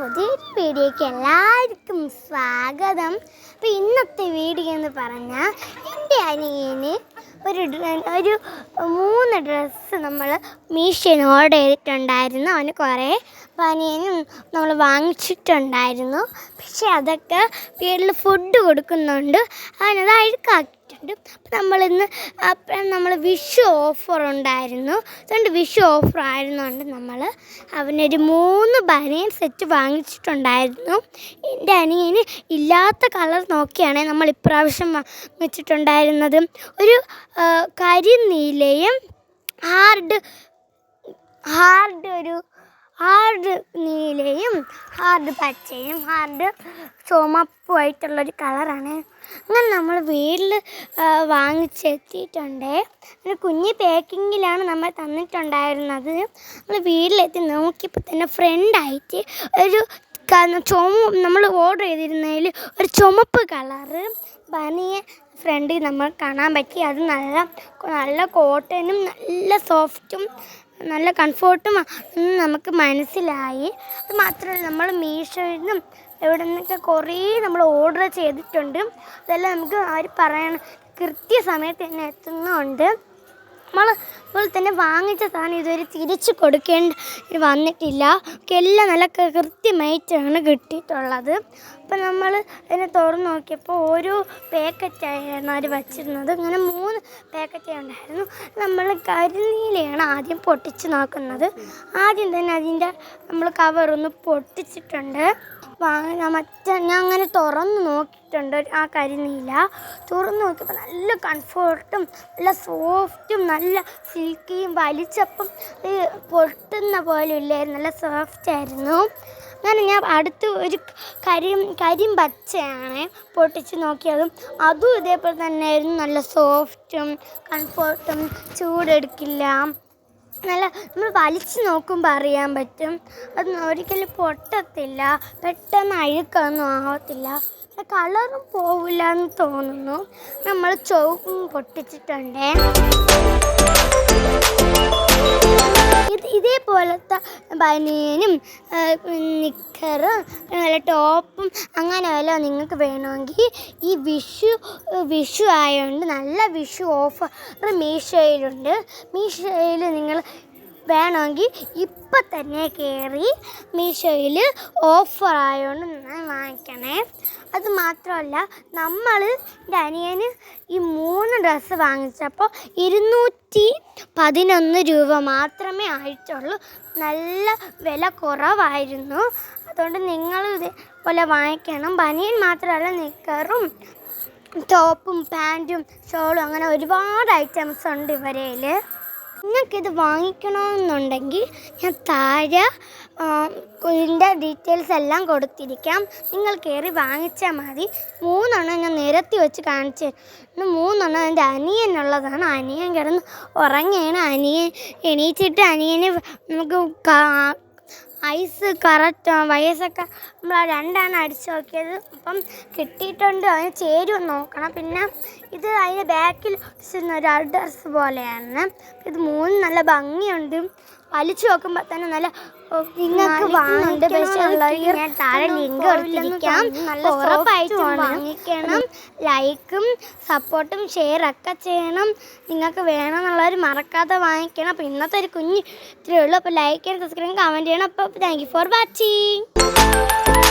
വീഡിയോയിലേക്ക് എല്ലാവർക്കും സ്വാഗതം. അപ്പോൾ ഇന്നത്തെ വീഡിയോ എന്ന് പറഞ്ഞാൽ എന്റെ അനിയന് ഒരു ഒരു മൂന്ന് ഡ്രസ്സ് നമ്മൾ മീഷോയിൽ ഓർഡർ ചെയ്തിട്ടുണ്ടായിരുന്നു. അവന് കുറേ അപ്പോൾ അനിയനും നമ്മൾ വാങ്ങിച്ചിട്ടുണ്ടായിരുന്നു. പക്ഷേ അതൊക്കെ വീട്ടിൽ ഫുഡ് കൊടുക്കുന്നുണ്ട്. അവനത് അഴുക്കാക്കിയിട്ടുണ്ട് അപ്പം നമ്മളിന്ന് അപ്പം നമ്മൾ വിഷു ഓഫർ ഉണ്ടായിരുന്നു. അതുകൊണ്ട് വിഷു ഓഫർ ആയിരുന്നുകൊണ്ട് നമ്മൾ അവനൊരു മൂന്ന് ബനിയൻ സെറ്റ് വാങ്ങിച്ചിട്ടുണ്ടായിരുന്നു. എന്റെ അനിയന് ഇല്ലാത്ത കളർ നോക്കിയാണ് നമ്മൾ ഇപ്രാവശ്യം വാങ്ങിച്ചിട്ടുണ്ടായിരുന്നത്. ഒരു കരിനീലയും ഹാർഡ് ഹാർഡ് ഒരു ഹാർഡ് നീലയും ഹാർഡ് പച്ചയും ഹാർഡ് ചുമപ്പുമായിട്ടുള്ളൊരു കളറാണ്. അങ്ങനെ നമ്മൾ വീട്ടിൽ വാങ്ങിച്ചെത്തിയിട്ടുണ്ട്. ഒരു കുഞ്ഞ് പാക്കിങ്ങിലാണ് നമ്മൾ തന്നിട്ടുണ്ടായിരുന്നത്. നമ്മൾ വീട്ടിലെത്തി നോക്കിയപ്പോൾ തന്നെ ഫ്രണ്ടായിട്ട് ഒരു ചുമ നമ്മൾ ഓർഡർ ചെയ്തിരുന്നതിൽ ഒരു ചുമപ്പ് കളറ് പനിയെ ഫ്രണ്ടിൽ നമ്മൾ കാണാൻ പറ്റി. അത് നല്ല നല്ല കോട്ടനും നല്ല സോഫ്റ്റും നല്ല കംഫോർട്ടും നമുക്ക് മനസ്സിലായി. അത് മാത്രമല്ല നമ്മൾ മീഷോയിൽ നിന്നും എവിടെ നിന്നൊക്കെ കുറേ നമ്മൾ ഓർഡർ ചെയ്തിട്ടുണ്ട്. അതെല്ലാം നമുക്ക് അവർ പറയണം? കൃത്യസമയത്ത് തന്നെ എത്തുന്നുണ്ട്. നമ്മൾ ഇപ്പോൾ തന്നെ വാങ്ങിച്ച സാധനം ഇതുവരെ തിരിച്ചു കൊടുക്കേണ്ട വന്നിട്ടില്ല. എല്ലാം നല്ല കൃത്യമായിട്ടാണ് കിട്ടിയിട്ടുള്ളത്. അപ്പം നമ്മൾ അതിനെ തുറന്ന് നോക്കിയപ്പോൾ ഓരോ പാക്കറ്റായിരുന്നു അവർ വച്ചിരുന്നത്. അങ്ങനെ മൂന്ന് പാക്കറ്റേ ഉണ്ടായിരുന്നു. നമ്മൾ കരിനീലയാണ് ആദ്യം പൊട്ടിച്ച് നോക്കുന്നത്. ആദ്യം തന്നെ അതിന്റെ നമ്മൾ കവറൊന്ന് പൊട്ടിച്ചിട്ടുണ്ട്. മറ്റേ ഞാൻ അങ്ങനെ തുറന്ന് നോക്കിയിട്ടുണ്ട്. ആ കരിനീല തുറന്ന് നോക്കിയപ്പോൾ നല്ല കംഫോർട്ടും നല്ല സോഫ്റ്റും നല്ല സിൽക്കിയും വലിച്ചപ്പം പൊട്ടുന്ന പോലെ ഇല്ലായിരുന്നു. നല്ല സോഫ്റ്റ് ആയിരുന്നു. അങ്ങനെ ഞാൻ അടുത്ത് ഒരു കരിം കരിം പച്ചയാണ് പൊട്ടിച്ച് നോക്കിയതും അതും ഇതേപോലെ തന്നെയായിരുന്നു. നല്ല സോഫ്റ്റും കംഫോർട്ടും ചൂടെടുക്കില്ല. നല്ല നമ്മൾ വലിച്ചു നോക്കുമ്പോൾ അറിയാൻ പറ്റും. അത് ഒരിക്കലും പൊട്ടത്തില്ല. പെട്ടെന്ന് അഴുക്കൊന്നും ആവത്തില്ല. കളറും പോവില്ല എന്ന് തോന്നുന്നു. നമ്മൾ ചോക്കും പൊട്ടിച്ചിട്ടുണ്ട്. ഇത് ഇതേപോലത്തെ ബനിയനും നിക്കറും നല്ല ടോപ്പും അങ്ങനെ വല്ല നിങ്ങൾക്ക് വേണമെങ്കിൽ ഈ വിഷു വിഷു ആയതുകൊണ്ട് നല്ല വിഷു ഓഫർ മീഷോയിലുണ്ട്. മീഷോയിൽ നിങ്ങൾ വേണമെങ്കിൽ ഇപ്പം തന്നെ കയറി മീഷോയിൽ ഓഫർ ആയതുകൊണ്ട് ഞാൻ വാങ്ങിക്കണേ. അത് മാത്രമല്ല നമ്മൾ എന്റെ ഈ മൂന്ന് ഡ്രസ്സ് വാങ്ങിച്ചപ്പോൾ ഇരുന്നൂറ്റി പതിനൊന്ന് രൂപ മാത്രമേ ആയിട്ടുള്ളൂ. നല്ല വില കുറവായിരുന്നു. അതുകൊണ്ട് നിങ്ങൾ ഇതേപോലെ വാങ്ങിക്കണം. ബനിയൻ മാത്രമല്ല നിക്കറും ടോപ്പും പാന്റും ഷോളും അങ്ങനെ ഒരുപാട് ഐറ്റംസ് ഉണ്ട് ഇവരയിൽ നിങ്ങൾക്കിത് വാങ്ങിക്കണമെന്നുണ്ടെങ്കിൽ ഞാൻ താഴെ ഇതിന്റെ ഡീറ്റെയിൽസ് എല്ലാം കൊടുത്തിരിക്കാം. നിങ്ങൾ കയറി വാങ്ങിച്ചാൽ മതി. മൂന്നെണ്ണം ഞാൻ നിരത്തി വെച്ച് കാണിച്ചു തരും മൂന്നെണ്ണം എന്റെ അനിയനുള്ളതാണ്. അനിയൻ കിടന്ന് ഉറങ്ങിയാണ് അനിയൻ എണീച്ചിട്ട് അനിയന് നമുക്ക് ഐസ് കറക്റ്റ് വയസ്സൊക്കെ നമ്മൾ രണ്ടാണ് അടിച്ചു നോക്കിയത്. അപ്പം കിട്ടിയിട്ടുണ്ട്. അതിന് ചേരുവ നോക്കണം. പിന്നെ ഇത് അതിന്റെ ബാക്കിൽ ഒരു അഡ്രസ് പോലെയാണ്. ഇത് മൂന്ന് നല്ല ഭംഗിയുണ്ട്. വലിച്ചു നോക്കുമ്പോൾ തന്നെ നല്ല നിങ്ങൾക്ക് വാങ്ങുന്നുണ്ട് പക്ഷേ ഞാൻ താഴെ ലിങ്ക് കൊടുത്തിരിക്കാം. ഉറപ്പായിട്ടും വാങ്ങിക്കണം. ലൈക്കും സപ്പോർട്ടും ഷെയർ ഒക്കെ ചെയ്യണം. നിങ്ങൾക്ക് വേണമെന്നുള്ളവർ മറക്കാതെ വാങ്ങിക്കണം. അപ്പോൾ ഇന്നത്തെ ഒരു കുഞ്ഞ് ഇത്രയേ ഉള്ളൂ. അപ്പോൾ ലൈക്ക് ചെയ്യണം സബ്സ്ക്രൈബ് കമന്റ് ചെയ്യണം. അപ്പോൾ താങ്ക് യു ഫോർ വാച്ചിങ്